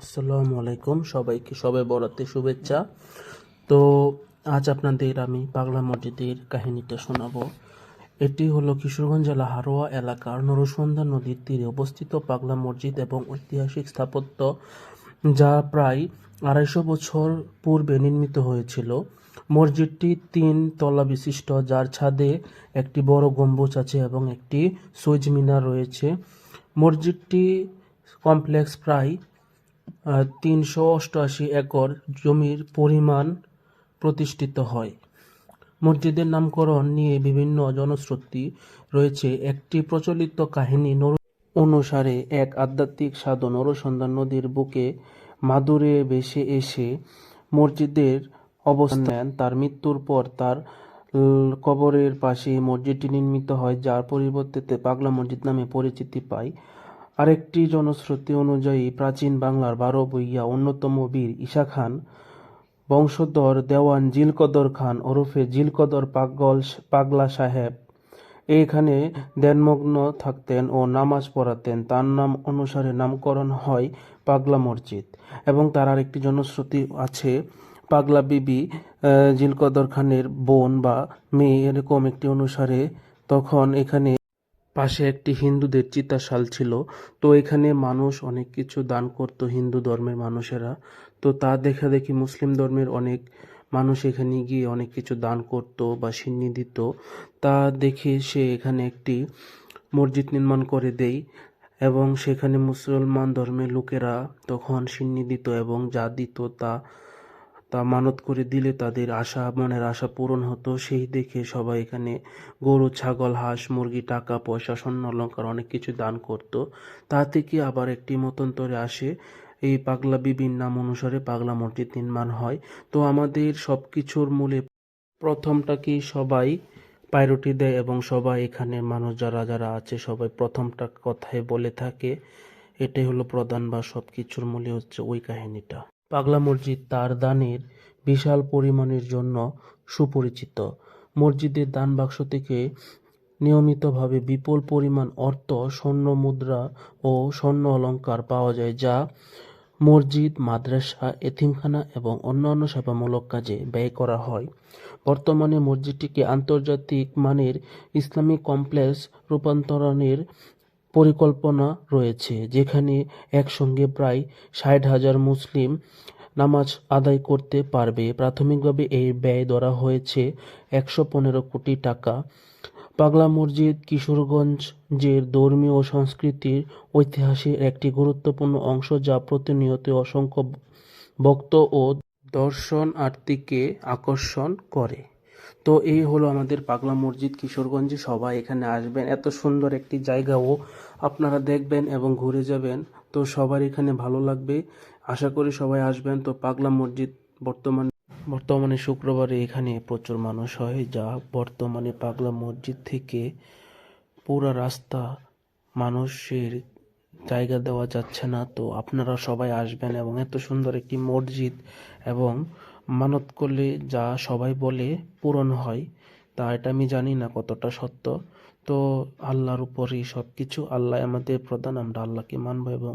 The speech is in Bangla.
আসসালামু আলাইকুম। সবাইকে সবাই বরাতে শুভেচ্ছা। তো আজ আপনাদের আমি পাগলা মসজিদের কাহিনীটা শোনাবো। এটি হলো কিশোরগঞ্জ জেলা হারোয়া এলাকার নরসন্ধ্যা নদীর তীরে অবস্থিত পাগলা মসজিদ এবং ঐতিহাসিক স্থাপত্য, যা প্রায় আড়াইশো বছর পূর্বে নির্মিত হয়েছিল। মসজিদটি তিন তলা বিশিষ্ট, যার ছাদে একটি বড় গম্বুজ আছে এবং একটি সুইজ মিনার রয়েছে। মসজিদটি কমপ্লেক্স প্রায় তিনশো অষ্টআশি একর জমির পরিমাণ প্রতিষ্ঠিত হয়। মসজিদের নামকরণ নিয়ে বিভিন্ন জনশ্রুতি রয়েছে। একটি প্রচলিত কাহিনী অনুসারে এক আধ্যাত্মিক সাধু নরসন্ধ্যা নদীর বুকে মাদুরে ভেসে এসে মসজিদের অবস্থান নেন। তার মৃত্যুর পর তার কবরের পাশে মসজিদটি নির্মিত হয়, যার পরিবর্তে পাগলা মসজিদ নামে পরিচিতি পায়। আরেকটি জনশ্রুতি অনুযায়ী প্রাচীন বাংলার বারো বইয়া অন্যতম বীর ঈশা খান, বংশধর দেওয়ান জিলকদর খান ওরফে জিলকদর পাগল পাগলা সাহেব। এইখানে ধ্যানমগ্ন থাকতেন ও নামাজ পড়াতেন। তার নাম অনুসারে নামকরণ হয় পাগলা মসজিদ। এবং তার আরেকটি জনশ্রুতি আছে, পাগলা বিবি জিলকদর খানের বোন বা মেয়ে, এরকম একটি অনুসারে। তখন এখানে পাশে একটি হিন্দুদের চিতাশাল ছিল। তো এখানে মানুষ অনেক কিছু দান করত হিন্দু ধর্মের মানুষেরা। তো তা দেখা দেখি মুসলিম ধর্মের অনেক মানুষ এখানে গিয়ে অনেক কিছু দান করত বা সিন্নি দিত। তা দেখে সে এখানে একটি মসজিদ নির্মাণ করে দেয় এবং সেখানে মুসলমান ধর্মের লোকেরা তখন সিন্নি দিত এবং যা দিত তা তা মানত করে দিলে তাদের আশা, মনের আশা পূরণ হতো। সেই দেখে সবাই এখানে গরু, ছাগল, হাঁস, মুরগি, টাকা, পয়সা, স্বর্ণ, অলঙ্কার অনেক কিছু দান করত। তা থেকে আবার একটি মতন্তরে আসে, এই পাগলা বিবির নাম অনুসারে পাগলা মসজিদ নির্মাণ হয়। তো আমাদের সব কিছুর মূলে প্রথমটাকেই সবাই প্রায়োরিটি দেয় এবং সবাই এখানে মানুষ যারা যারা আছে সবাই প্রথমটা কথায় বলে থাকে। এটাই হলো প্রধান বা সব কিছুর মূলে হচ্ছে ওই কাহিনীটা। পাগলা মসজিদ তার দানের বিশাল পরিমাণের জন্য সুপরিচিত। মসজিদের দান বাক্স থেকে নিয়মিতভাবে বিপুল পরিমাণ অর্থ, স্বর্ণ মুদ্রা ও স্বর্ণ অলংকার পাওয়া যায়, যা মসজিদ, মাদ্রাসা, এতিমখানা এবং অন্যান্য সেবামূলক কাজে ব্যয় করা হয়। বর্তমানে মসজিদটিকে আন্তর্জাতিক মানের ইসলামিক কমপ্লেক্স রূপান্তরণের পরিকল্পনা রয়েছে, যেখানে একসঙ্গে প্রায় ষাট হাজার মুসলিম নামাজ আদায় করতে পারবে। প্রাথমিকভাবে এই ব্যয় ধরা হয়েছে একশো পনেরো কোটি টাকা। পাগলা মসজিদ কিশোরগঞ্জের ধর্মীয় ও সংস্কৃতির ঐতিহাসিক একটি গুরুত্বপূর্ণ অংশ যা প্রতিনিয়ত অসংখ্য ভক্ত ও দর্শনার্থীকে আকর্ষণ করে। তো এই হলো আমাদের পাগলা মসজিদ কিশোরগঞ্জে। সবাই এখানে আসবেন। এত সুন্দর একটি জায়গাও আপনারা দেখবেন এবং ঘুরে যাবেন। তো সবার এখানে ভালো লাগবে। আশা করি সবাই আসবেন। তো পাগলা মসজিদ বর্তমান বর্তমানে শুক্রবারে এখানে প্রচুর মানুষ হয়। যা বর্তমানে পাগলা মসজিদ থেকে পুরো রাস্তা মানুষের জায়গা দেওয়া যাচ্ছে না। তো আপনারা সবাই আসবেন এবং এত সুন্দর একটি মসজিদ এবং মানত করলে যা সবাই বলে পূরণ হয়, তা এটা আমি জানি না কতটা সত্য। তো আল্লাহর উপরই সব কিছু আল্লাহ আমাদের প্রধান, আমরা আল্লাহকে মানব এবং